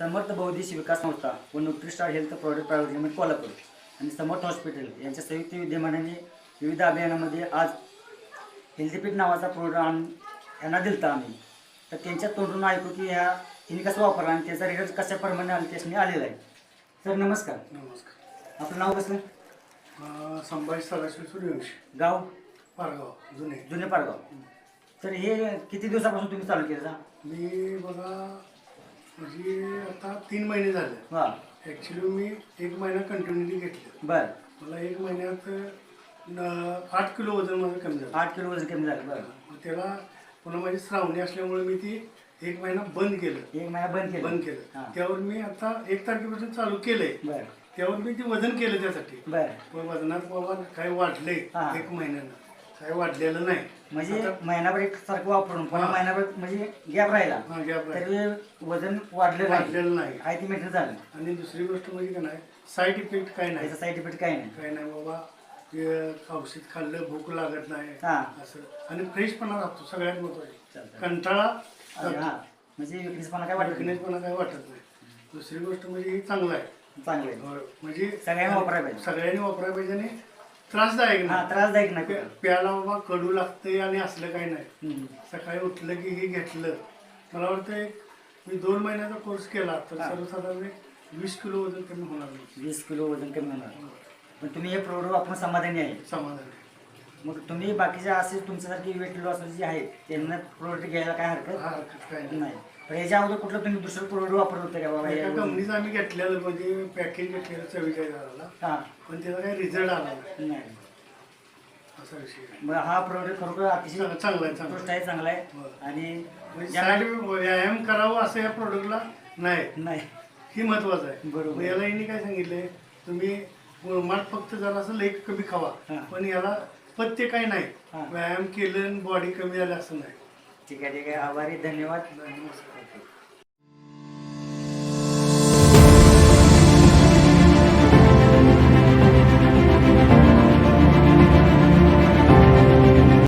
स्वदेशी विकास संस्था व Nutristar health product private limited Kolhapur आणि समर्थ हॉस्पिटल यांच्या संयुक्त विद्यमानाने विविध अभियानामध्ये आज हेल्थीपीट नावाचा आण यांना दिलता आम्ही. तर त्यांच्या तोंडून ऐकू की ह्या तिने कसं वापरला आणि त्याचा रिझल्ट कशा प्रमाणे आले त्याने आलेला आहे. सर नमस्कार. नमस्कार. आपलं नाव कसं अं, संभाजी सदाशिव सूर्यवंशी. गाव? पारगाव जुने. जुने पारगाव. तर हे किती दिवसापासून तुम्ही चालू केलं मी बघा म्हणजे आता तीन महिने झाले. वा ॲक्च्युली मी एक महिना कंटिन्युअली घेतलं. बर. मला एक महिन्यात न- आठ किलो वजन माझं कमी झालं. आठ किलो वजन कमी झालं बरं. मग त्याला पुन्हा माझी श्रावणी असल्यामुळे मी ती एक महिना बंद केलं. एक महिना बंद केलं. बंद केलं. हां. त्यावर मी आता एक तारखेपासून चालू केलंय. बर. त्यावर मी ते वजन केलं त्यासाठी. बर. पण वजनात बाबा काही वाढलंय हां. एक महिन्यानं. काही वाढलेलं नाही म्हणजे आता- महिनाभर एक सारखं वापरून पण हां. महिनाभर म्हणजे गॅप राहिला हा गॅप राहिला. तरी वजन वाढलं नाही वाढलेलं नाही आहे ती मेंटेन झालं आणि दुसरी गोष्ट म्हणजे काय नाही साईड इफेक्ट काय नाही त्याचा साईड इफेक्ट काही नाही काय नाही बाबा ते औषध खाल्लं भूक लागत नाही हा. असं आणि फ्रेशपणा राहतो सगळ्यात महत्त्वाचे. कंटाळा अरे हा म्हणजे विकनेसपणा काय वाटत नाही विकनेसपणा काय वाटत नाही दुसरी गोष्ट म्हणजे हे चांगलं आहे चांगलं आहे होय. म्हणजे सगळ्यांनी वापरायला पाहिजे. सगळ्यांनी वापरायला पाहिजे आणि त्रासदायक हा नाही त्रासदायक नाही प्या- प्यायला बाबा कडू लागते आणि असलं काही नाही. हम्म. सकाळी उठलं की हे घेतलं. मला वाटतं एक मी दोन महिन्याचा कोर्स केला तर हा. सर्वसाधारण एक वीस किलो वजन कमी होणार नाही. वीस किलो वजन कमी होणार. पण तुम्ही हे प्रोडक्ट वापरून समाधानी आहे. समाधान. आहे. मग तुम्ही बाकीच्या असे तुमच्यासारखी वेट लॉस जे आहेत त्यांना प्रोडक्ट घ्यायला काय हरकत? काय नाही. नाही. पण याच्या अगोदर कुठलं तुम्ही दुसरं प्रोडक्ट वापरत होते का बाबा? एका कंपनीचं आम्ही घेतलेलं म्हणजे पॅकेज घेतलेलं चव्वेचाळीस हजाराला हा. पण त्याचा काही रिझल्ट आला नाही. नाही. असा विषय आहे. मग हा प्रोडक्ट खरोखर अतिशय चांगला चांगला आहे चांगला उत्कृष्ट आहे चांगला आहे. आणि म्हणजे व्यायाम करावं असं या प्रोडक्टला नाही. नाही. ही महत्वाचं आहे. बरोबर. मग याला यांनी काय सांगितलंय तुम्ही गुळमाट फक्त जरा असं लेख कमी खावा. हा. पण याला पथ्य काही नाही. हा. व्यायाम केलं बॉडी कमी झालं असं नाही. ठीक आहे ठीक आहे. आभारी. धन्यवाद. नमस्कार